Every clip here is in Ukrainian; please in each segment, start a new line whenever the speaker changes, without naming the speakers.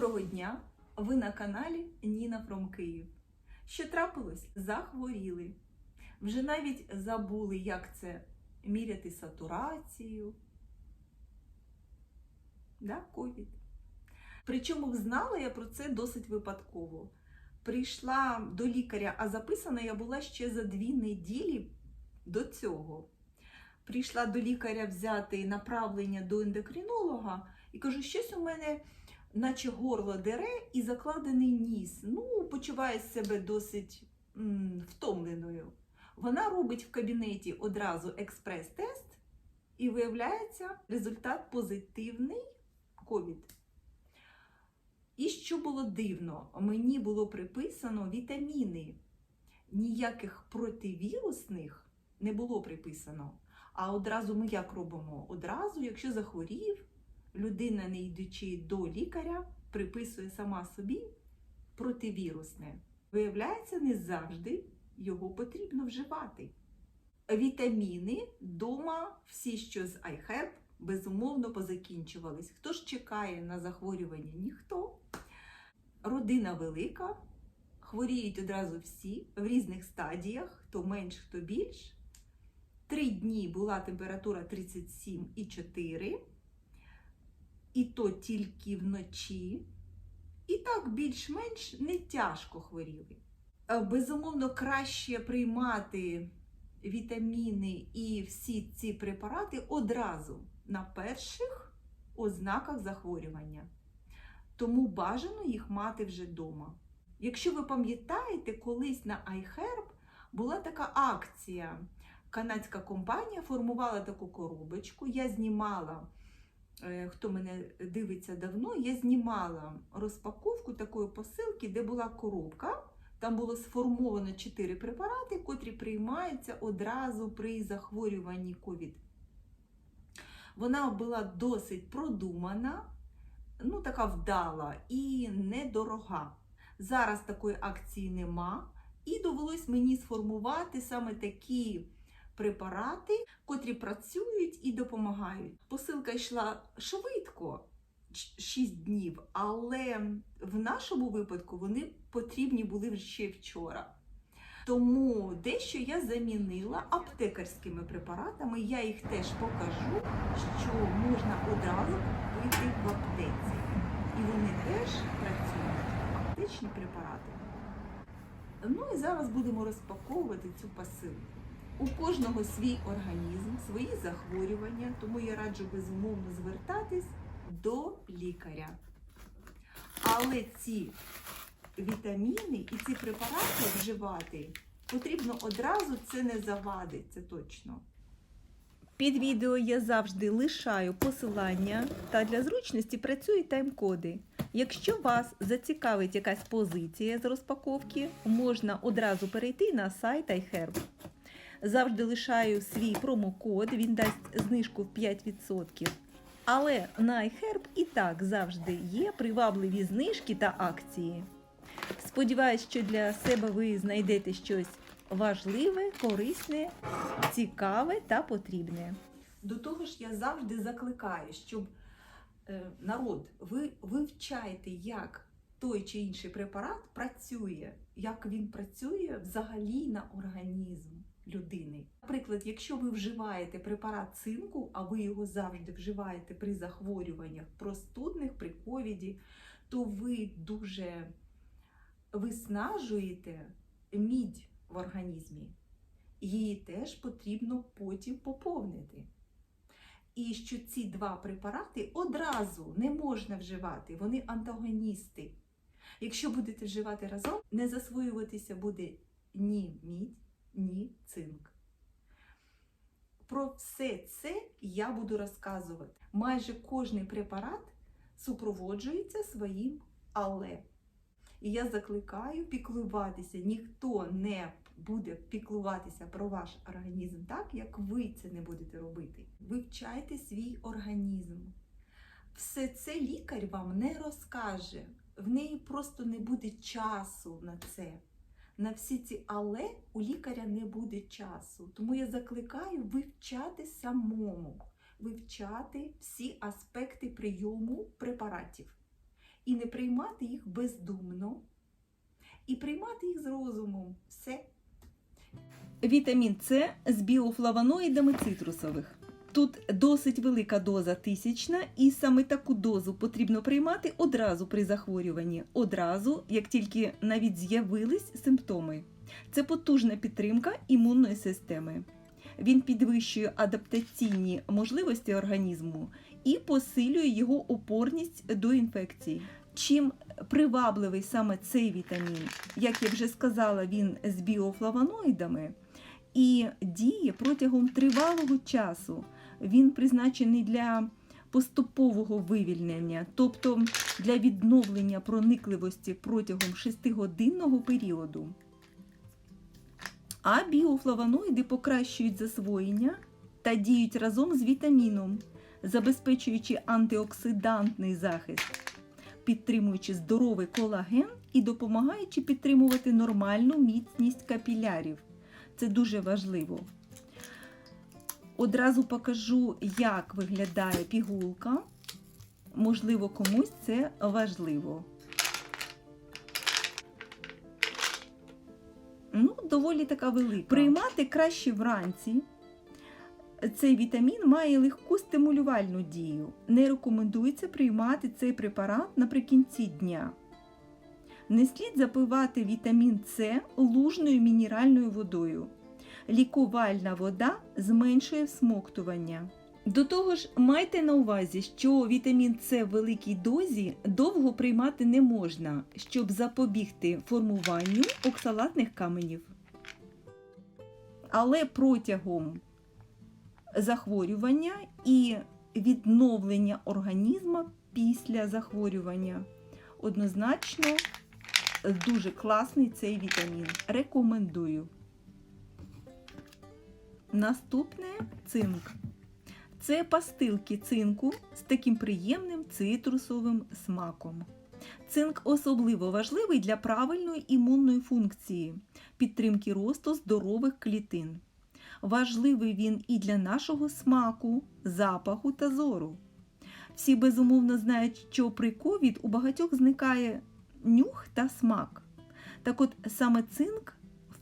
Доброго дня! Ви на каналі Ніна Фром Київ. Що трапилось? Захворіли. Вже навіть забули, як це міряти сатурацію. Да, ковід. Причому знала я про це досить випадково. Прийшла до лікаря, а записана я була ще за дві неділі до цього. Прийшла до лікаря взяти направлення до ендокринолога і кажу, щось у мене наче горло дере і закладений ніс. Ну, почуваю себе досить м, втомленою. Вона робить в кабінеті одразу експрес-тест, і виявляється, результат позитивний ковід. І що було дивно, мені було приписано вітаміни. Ніяких противірусних не було приписано. А одразу ми як робимо? Одразу, якщо захворів, людина, не йдучи до лікаря, приписує сама собі противірусне. Виявляється, не завжди його потрібно вживати. Вітаміни дома, всі, що з iHerb, безумовно позакінчувались. Хто ж чекає на захворювання? Ніхто. Родина велика, хворіють одразу всі в різних стадіях, хто менш, хто більш. Три дні була температура 37,4, і то тільки вночі. І так більш-менш не тяжко хворіли. Е, Безумовно, краще приймати вітаміни і всі ці препарати одразу на перших ознаках захворювання. Тому бажано їх мати вже вдома. Якщо ви пам'ятаєте, колись на iHerb була така акція. Канадська компанія формувала таку коробочку. Я знімала, хто мене дивиться давно, я знімала розпаковку такої посилки, де була коробка. Там було сформовано 4 препарати, котрі приймаються одразу при захворюванні COVID. Вона була досить продумана, ну така вдала і недорога. Зараз такої акції нема, і довелось мені сформувати саме такі препарати, котрі працюють і допомагають. Посилка йшла швидко, 6 днів, але в нашому випадку вони потрібні були ще вчора. Тому дещо я замінила аптекарськими препаратами. Я їх теж покажу, що можна одразу купити в аптеці. І вони теж працюють. Аптечні препарати. Ну і зараз будемо розпаковувати цю посилку. У кожного свій організм, свої захворювання, тому я раджу безумовно звертатись до лікаря. Але ці вітаміни і ці препарати вживати потрібно одразу, це не завадить, це точно. Під відео я завжди лишаю посилання та для зручності працюють тайм-коди. Якщо вас зацікавить якась позиція з розпаковки, можна одразу перейти на сайт iHerb. Завжди лишаю свій промокод, він дасть знижку в 5%. Але на iHerb і так завжди є привабливі знижки та акції. Сподіваюсь, що для себе ви знайдете щось важливе, корисне, цікаве та потрібне. До того ж, я завжди закликаю, щоб е, народ, ви вивчайте, як той чи інший препарат працює, як він працює взагалі на організм людини. Наприклад, якщо ви вживаєте препарат цинку, а ви його завжди вживаєте при захворюваннях простудних, при ковіді, то ви дуже виснажуєте мідь в організмі. Її теж потрібно потім поповнити. І що ці два препарати одразу не можна вживати, вони антагоністи. Якщо будете вживати разом, не засвоюватися буде ні мідь, ні цинк. Про все це я буду розказувати. Майже кожний препарат супроводжується своїм але. І я закликаю піклуватися. Ніхто не буде піклуватися про ваш організм так, як ви це не будете робити. Вивчайте свій організм. Все це лікар вам не розкаже. В неї просто не буде часу на це. На всі ці але у лікаря не буде часу. Тому я закликаю вивчати самому, вивчати всі аспекти прийому препаратів. і не приймати їх бездумно, і приймати їх з розумом. Все. Вітамін С з біофлавоноїдами цитрусових. Тут досить велика доза тисячна, і саме таку дозу потрібно приймати одразу при захворюванні, одразу, як тільки навіть з'явились симптоми. Це потужна підтримка імунної системи. Він підвищує адаптаційні можливості організму і посилює його опорність до інфекцій. Чим привабливий саме цей вітамін, як я вже сказала, він з біофлавоноїдами і діє протягом тривалого часу. Він призначений для поступового вивільнення, тобто для відновлення проникливості протягом 6-годинного періоду. А біофлавоноїди покращують засвоєння та діють разом з вітаміном, забезпечуючи антиоксидантний захист, підтримуючи здоровий колаген і допомагаючи підтримувати нормальну міцність капілярів. Це дуже важливо. Одразу покажу, як виглядає пігулка. Можливо, комусь це важливо. Ну, доволі така велика. Приймати краще вранці. Цей вітамін має легку стимулювальну дію. Не рекомендується приймати цей препарат наприкінці дня. Не слід запивати вітамін С лужною мінеральною водою. Лікувальна вода зменшує всмоктування. До того ж, майте на увазі, що вітамін С в великій дозі довго приймати не можна, щоб запобігти формуванню оксалатних каменів. Але протягом захворювання і відновлення організму після захворювання однозначно дуже класний цей вітамін. Рекомендую. Наступне цинк. Це пастилки цинку з таким приємним цитрусовим смаком. Цинк особливо важливий для правильної імунної функції, підтримки росту здорових клітин. Важливий він і для нашого смаку, запаху та зору. Всі безумовно знають, що при ковід у багатьох зникає нюх та смак. Так от саме цинк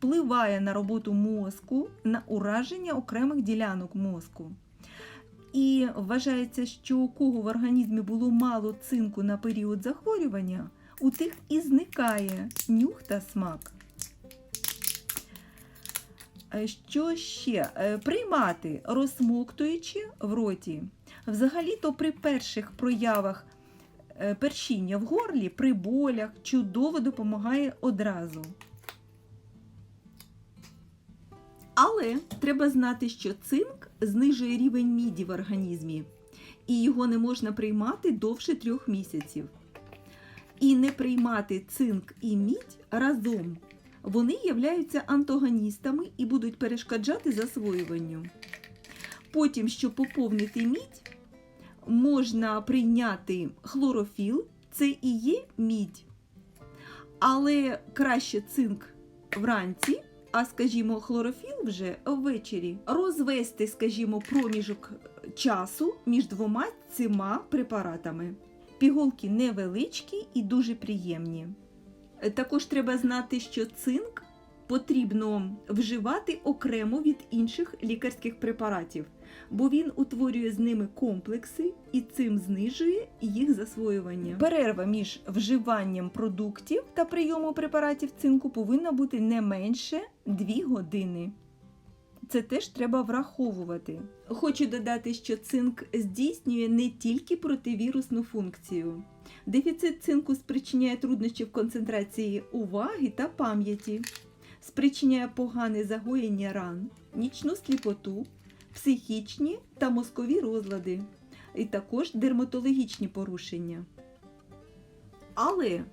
впливає на роботу мозку, на ураження окремих ділянок мозку. І вважається, що у кого в організмі було мало цинку на період захворювання, у тих і зникає нюх та смак. Е, Що ще? Е, Приймати, розсмоктуючи в роті. Взагалі-то при перших проявах е, першіння в горлі, при болях чудово допомагає одразу. Але треба знати, що цинк знижує рівень міді в організмі, і його не можна приймати довше трьох місяців. І не приймати цинк і мідь разом. Вони являються антагоністами і будуть перешкоджати засвоюванню. Потім, щоб поповнити мідь, можна прийняти хлорофіл, це і є мідь. Але краще цинк вранці, а скажімо, хлорофіл вже ввечері. Розвести, скажімо, проміжок часу між двома цими препаратами. Пігулки невеличкі і дуже приємні. Також треба знати, що цинк потрібно вживати окремо від інших лікарських препаратів, бо він утворює з ними комплекси і цим знижує їх засвоювання. Перерва між вживанням продуктів та прийомом препаратів цинку повинна бути не менше 2 години. Це теж треба враховувати. Хочу додати, що цинк здійснює не тільки противірусну функцію. Дефіцит цинку спричиняє труднощі в концентрації уваги та пам'яті, спричиняє погане загоєння ран, нічну сліпоту, психічні та мозкові розлади, і також дерматологічні порушення. Але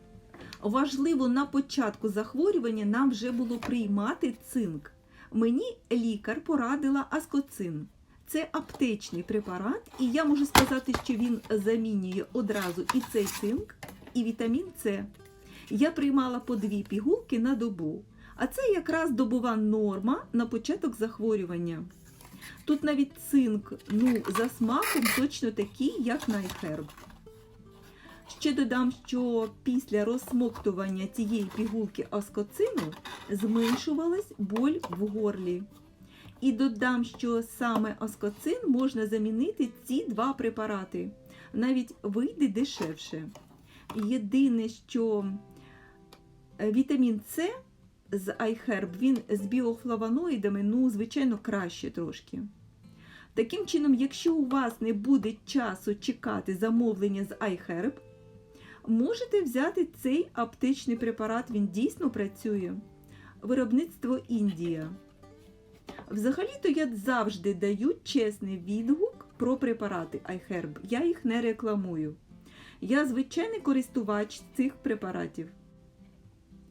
важливо на початку захворювання нам вже було приймати цинк. Мені лікар порадила аскоцин. Це аптечний препарат, і я можу сказати, що він замінює одразу і цей цинк, і вітамін С. Я приймала по дві пігулки на добу, а це якраз добова норма на початок захворювання. Тут навіть цинк, ну, за смаком точно такий, як Найтхерб. Ще додам, що після розсмоктування цієї пігулки оскоцину зменшувалась боль в горлі. І додам, що саме оскоцин можна замінити ці два препарати. Навіть вийде дешевше. Єдине, що е, вітамін С з iHerb, він з біофлавоноїдами, ну, звичайно, краще трошки. Таким чином, якщо у вас не буде часу чекати замовлення з iHerb, можете взяти цей аптечний препарат, він дійсно працює. Виробництво Індія. Взагалі-то я завжди даю чесний відгук про препарати iHerb. Я їх не рекламую. Я звичайний користувач цих препаратів.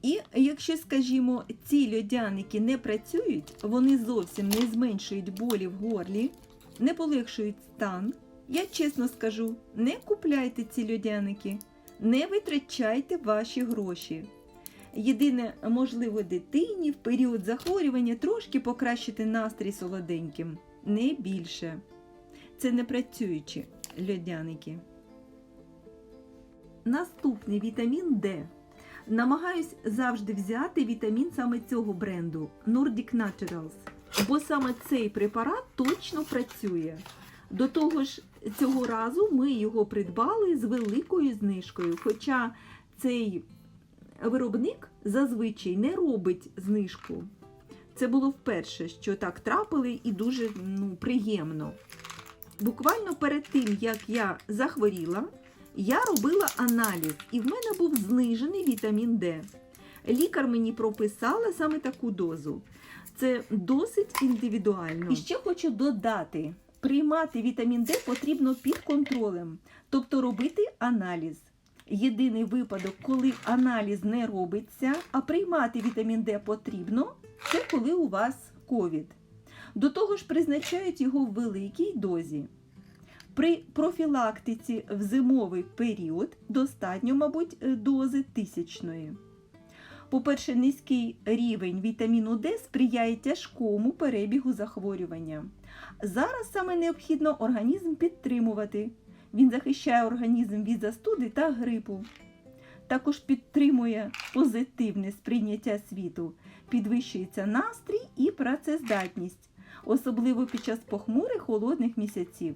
І якщо, скажімо, ці льодяники не працюють, вони зовсім не зменшують болі в горлі, не полегшують стан, я чесно скажу, не купляйте ці льодяники, не витрачайте ваші гроші. Єдине, можливо, дитині в період захворювання трошки покращити настрій солоденьким, не більше. Це не працюючі льодяники. Наступний вітамін Д. Намагаюсь завжди взяти вітамін саме цього бренду Nordic Naturals, бо саме цей препарат точно працює. До того ж, цього разу ми його придбали з великою знижкою. Хоча цей виробник зазвичай не робить знижку. Це було вперше, що так трапили, і дуже ну, приємно. Буквально перед тим, як я захворіла, я робила аналіз, і в мене був знижений вітамін Д. Лікар мені прописала саме таку дозу. Це досить індивідуально. І ще хочу додати: приймати вітамін Д потрібно під контролем, тобто робити аналіз. Єдиний випадок, коли аналіз не робиться, а приймати вітамін Д потрібно, це коли у вас ковід. До того ж, призначають його в великій дозі. При профілактиці в зимовий період достатньо, мабуть, дози тисячної. По-перше, низький рівень вітаміну Д сприяє тяжкому перебігу захворювання. Зараз саме необхідно організм підтримувати. Він захищає організм від застуди та грипу. Також підтримує позитивне сприйняття світу, підвищується настрій і працездатність, особливо під час похмурих холодних місяців.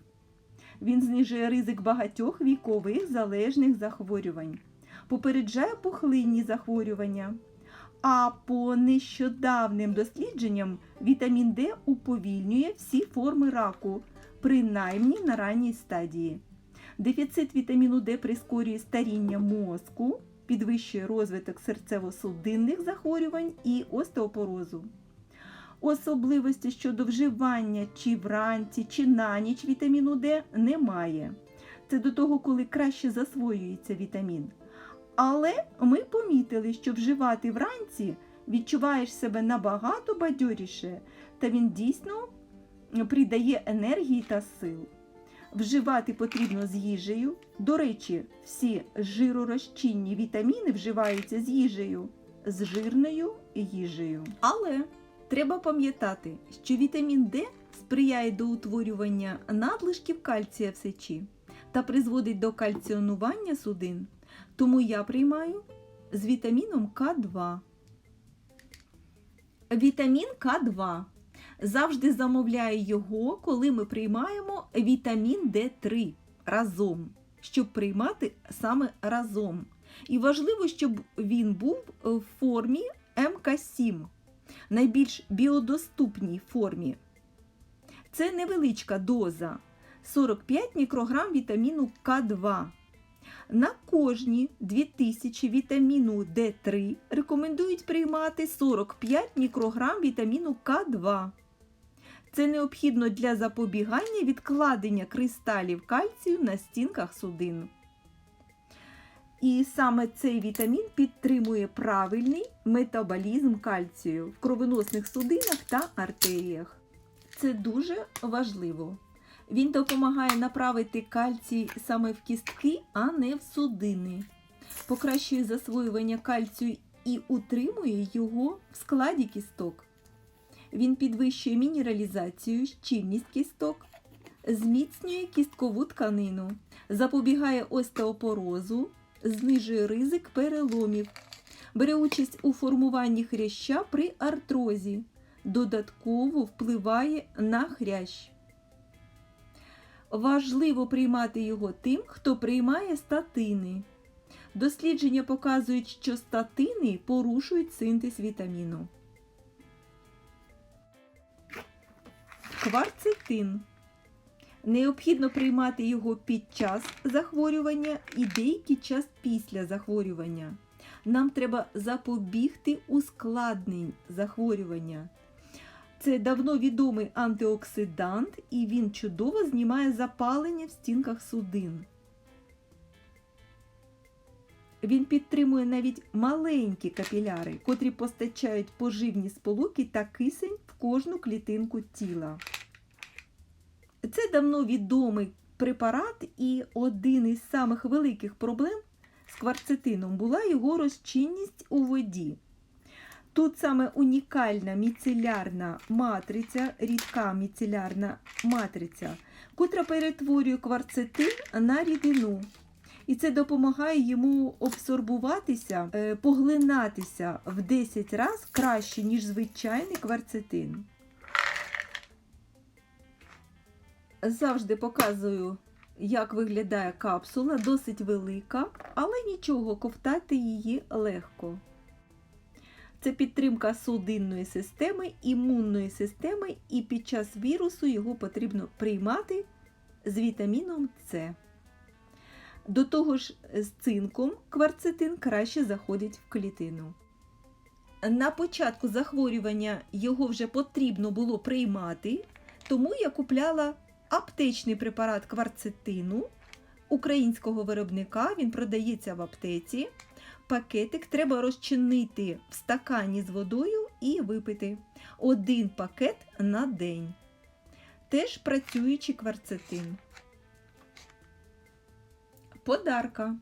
Він знижує ризик багатьох вікових залежних захворювань, попереджає пухлинні захворювання. А по нещодавним дослідженням вітамін Д уповільнює всі форми раку, принаймні на ранній стадії. Дефіцит вітаміну Д прискорює старіння мозку, підвищує розвиток серцево-судинних захворювань і остеопорозу. Особливості щодо вживання чи вранці, чи на ніч вітаміну Д немає. Це до того, коли краще засвоюється вітамін. Але ми помітили, що вживати вранці відчуваєш себе набагато бадьоріше, та він дійсно придає енергії та сил. Вживати потрібно з їжею. До речі, всі жиророзчинні вітаміни вживаються з їжею, з жирною їжею. Але треба пам'ятати, що вітамін Д сприяє до утворювання надлишків кальція в сечі та призводить до кальціонування судин. Тому я приймаю з вітаміном К2. Вітамін К2. Завжди замовляю його, коли ми приймаємо вітамін Д3 разом, щоб приймати саме разом. І важливо, щоб він був в формі МК7, найбільш біодоступній формі. Це невеличка доза 45 мікрограм вітаміну К2. На кожні 2000 вітаміну Д3 рекомендують приймати 45 мікрограм вітаміну К2. Це необхідно для запобігання відкладення кристалів кальцію на стінках судин. І саме цей вітамін підтримує правильний метаболізм кальцію в кровоносних судинах та артеріях. Це дуже важливо. Він допомагає направити кальцій саме в кістки, а не в судини. Покращує засвоювання кальцію і утримує його в складі кісток. Він підвищує мінералізацію, щільність кісток, зміцнює кісткову тканину, запобігає остеопорозу, знижує ризик переломів, бере участь у формуванні хряща при артрозі, додатково впливає на хрящ. Важливо приймати його тим, хто приймає статини. Дослідження показують, що статини порушують синтез вітаміну. Кварцетин. Необхідно приймати його під час захворювання і деякий час після захворювання. Нам треба запобігти ускладнень захворювання. Це давно відомий антиоксидант, і він чудово знімає запалення в стінках судин. Він підтримує навіть маленькі капіляри, котрі постачають поживні сполуки та кисень в кожну клітинку тіла. Це давно відомий препарат, і один із самих великих проблем з кварцетином була його розчинність у воді. Тут саме унікальна міцелярна матриця, рідка міцелярна матриця, котра перетворює кварцетин на рідину. І це допомагає йому абсорбуватися, е, поглинатися в 10 разів краще, ніж звичайний кварцетин. Завжди показую, як виглядає капсула, досить велика, але нічого, ковтати її легко. Це підтримка судинної системи, імунної системи, і під час вірусу його потрібно приймати з вітаміном С. До того ж, з цинком кварцетин краще заходить в клітину. На початку захворювання його вже потрібно було приймати, тому я купляла аптечний препарат кварцетину українського виробника. Він продається в аптеці. Пакетик треба розчинити в стакані з водою і випити. Один пакет на день. Теж працюючий кварцетин. Подарка.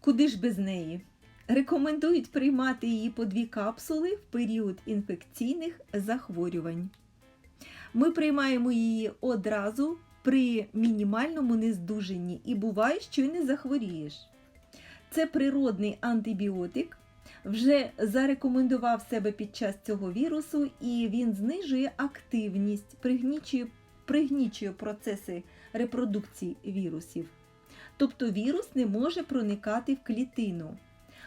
Куди ж без неї? Рекомендують приймати її по дві капсули в період інфекційних захворювань. Ми приймаємо її одразу при мінімальному нездуженні і буває, що й не захворієш. Це природний антибіотик, вже зарекомендував себе під час цього вірусу, і він знижує активність, пригнічує, пригнічує процеси репродукції вірусів. Тобто вірус не може проникати в клітину.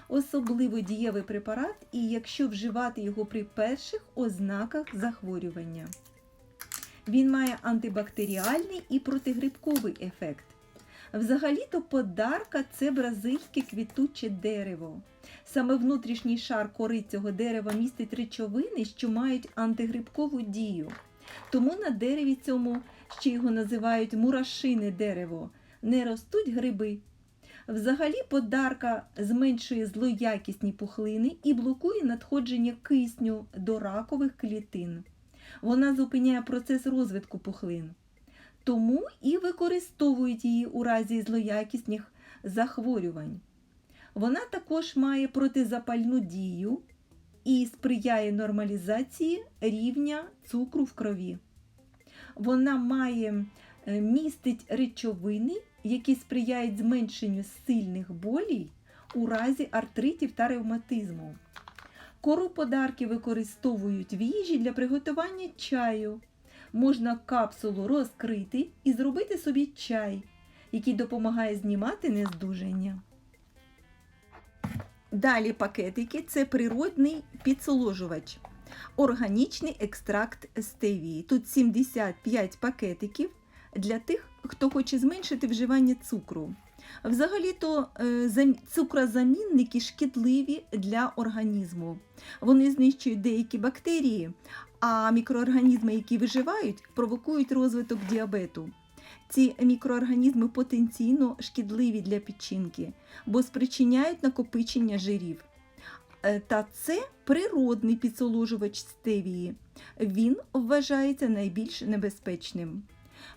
Особливо дієвий препарат, і якщо вживати його при перших ознаках захворювання. Він має антибактеріальний і протигрибковий ефект. Взагалі-то подарка це бразильське квітуче дерево. Саме внутрішній шар кори цього дерева містить речовини, що мають антигрибкову дію. Тому на дереві цьому ще його називають мурашине дерево, не ростуть гриби. Взагалі, подарка зменшує злоякісні пухлини і блокує надходження кисню до ракових клітин. Вона зупиняє процес розвитку пухлин. Тому і використовують її у разі злоякісних захворювань. Вона також має протизапальну дію і сприяє нормалізації рівня цукру в крові. Вона має е, містить речовини, які сприяють зменшенню сильних болій у разі артритів та ревматизму. Кору подарки використовують в їжі для приготування чаю. Можна капсулу розкрити і зробити собі чай, який допомагає знімати нездужання. Далі пакетики це природний підсоложувач. Органічний екстракт стевії. Тут 75 пакетиків для тих, хто хоче зменшити вживання цукру. Взагалі-то е, цукрозамінники шкідливі для організму. Вони знищують деякі бактерії, а мікроорганізми, які виживають, провокують розвиток діабету. Ці мікроорганізми потенційно шкідливі для печінки, бо спричиняють накопичення жирів. Е, та це природний підсоложувач стевії. Він вважається найбільш небезпечним.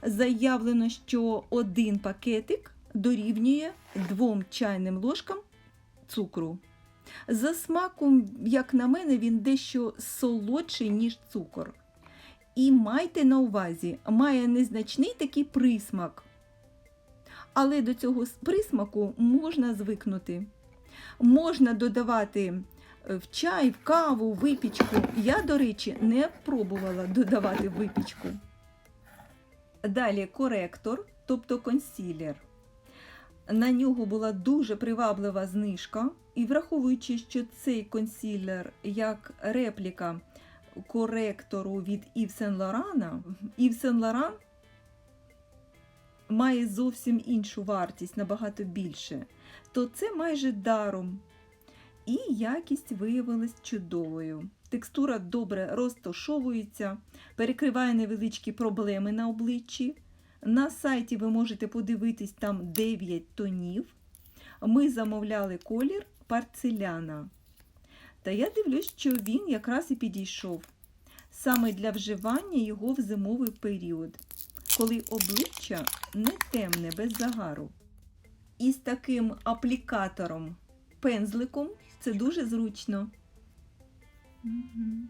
Заявлено, що один пакетик дорівнює 2 чайним ложкам цукру. За смаком, як на мене, він дещо солодший, ніж цукор.
І майте на увазі, має незначний такий присмак. Але до цього присмаку можна звикнути. Можна додавати е, в чай, в каву, в випічку. Я, до речі, не пробувала додавати випічку. Далі коректор, тобто консілер. На нього була дуже приваблива знижка, і враховуючи, що цей консілер як репліка коректору від Yves Saint Laurent, Yves Saint Laurent має зовсім іншу вартість, набагато більше, то це майже даром. І якість виявилась чудовою. Текстура добре розташовується, перекриває невеличкі проблеми на обличчі. На сайті ви можете подивитись там 9 тонів. Ми замовляли колір парцеляна. Та я дивлюсь, що він якраз і підійшов саме для вживання його в зимовий період, коли обличчя не темне без загару. І з таким аплікатором, пензликом це дуже зручно.
Мгм.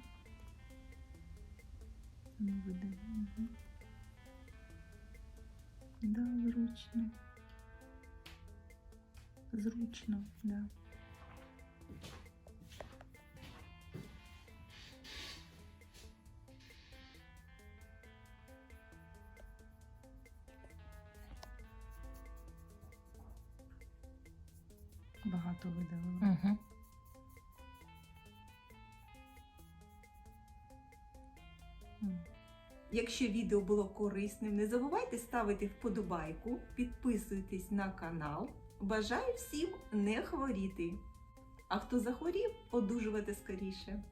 Да, зручно. Зручно, да. Багато видалила.
Угу.
Якщо відео було корисним, не забувайте ставити вподобайку, підписуйтесь на канал. Бажаю всім не хворіти. А хто захворів, одужувати скоріше.